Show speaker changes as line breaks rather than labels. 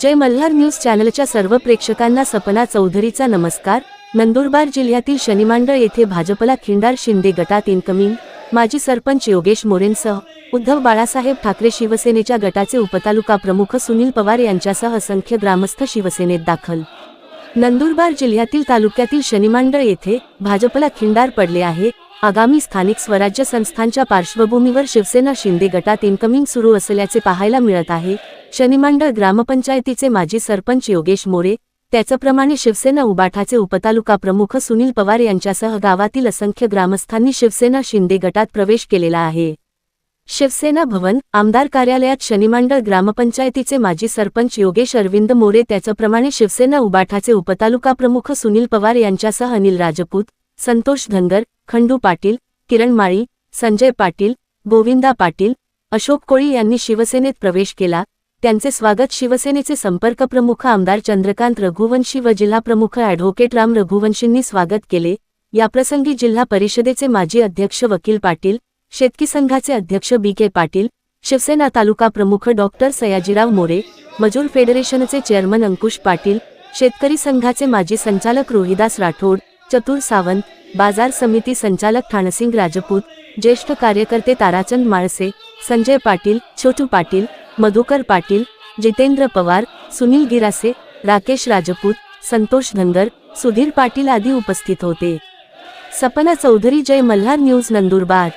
जय Malhar news चॅनलच्या सर्व प्रेक्षकांना सपना चौधरीचा नमस्कार. नंदुरबार जिल्ह्यातील शनिमांडळ येथे भाजपला खिंडार शिंदे गटात इनकमिंग माजी सरपंच योगेश मोरेंसह उद्धव बाळासाहेब ठाकरे शिवसेनेच्या गटाचे उपतालुका प्रमुख सुनील पवार यांच्यासह असंख्य ग्रामस्थ शिवसेनेत दाखल. नंदुरबार जिल्ह्यातील तालुक्यातील शनिमांडळ येथे भाजपला खिंडार पडले आहे. आगामी स्थानिक स्वराज्य संस्थांच्या पार्श्वभूमीवर शिवसेना शिंदे गटात इनकमिंग सुरू असल्याचे पाहायला मिळत आहे. शनिमांडळ ग्रामपंचायतीचे माजी सरपंच योगेश मोरे त्याचप्रमाणे शिवसेना उबाठाचे उपतालुका प्रमुख सुनील पवार यांच्यासह गावातील असंख्य ग्रामस्थांनी शिवसेना शिंदे गटात प्रवेश केलेला आहे. शिवसेना भवन आमदार कार्यालयात शनिमांडळ ग्रामपंचायतीचे माजी सरपंच योगेश अरविंद मोरे त्याचप्रमाणे शिवसेना उबाठाचे उपतालुका प्रमुख सुनील पवार यांच्यासह अनिल राजपूत संतोष धनगर खंडू पाटील किरण माळी संजय पाटील गोविंदा पाटील अशोक कोळी यांनी शिवसेनेत प्रवेश केला. त्यांचे स्वागत शिवसेनेचे संपर्क प्रमुख आमदार चंद्रकांत रघुवंशी व जिल्हाप्रमुख ॲडव्होकेट राम रघुवंशींनी स्वागत केले. याप्रसंगी जिल्हा परिषदेचे माजी अध्यक्ष वकील पाटील शेतकी संघाचे अध्यक्ष बी के पाटील शिवसेना तालुका प्रमुख डॉक्टर सयाजीराव मोरे मजूर फेडरेशनचे चेअरमन अंकुश पाटील शेतकरी संघाचे माजी संचालक रोहिदास राठोड चतुर सावंत बाजार समिती संचालक ठाणसिंग राजपूत ज्येष्ठ कार्यकर्ते ताराचंद माळसे संजय पाटील छोटू पाटील मधुकर पाटील जितेंद्र पवार सुनील गिरासे राकेश राजपूत संतोष धनगर सुधीर पाटील आदी उपस्थित होते. सपना चौधरी जय मल्हार न्यूज नंदुरबार.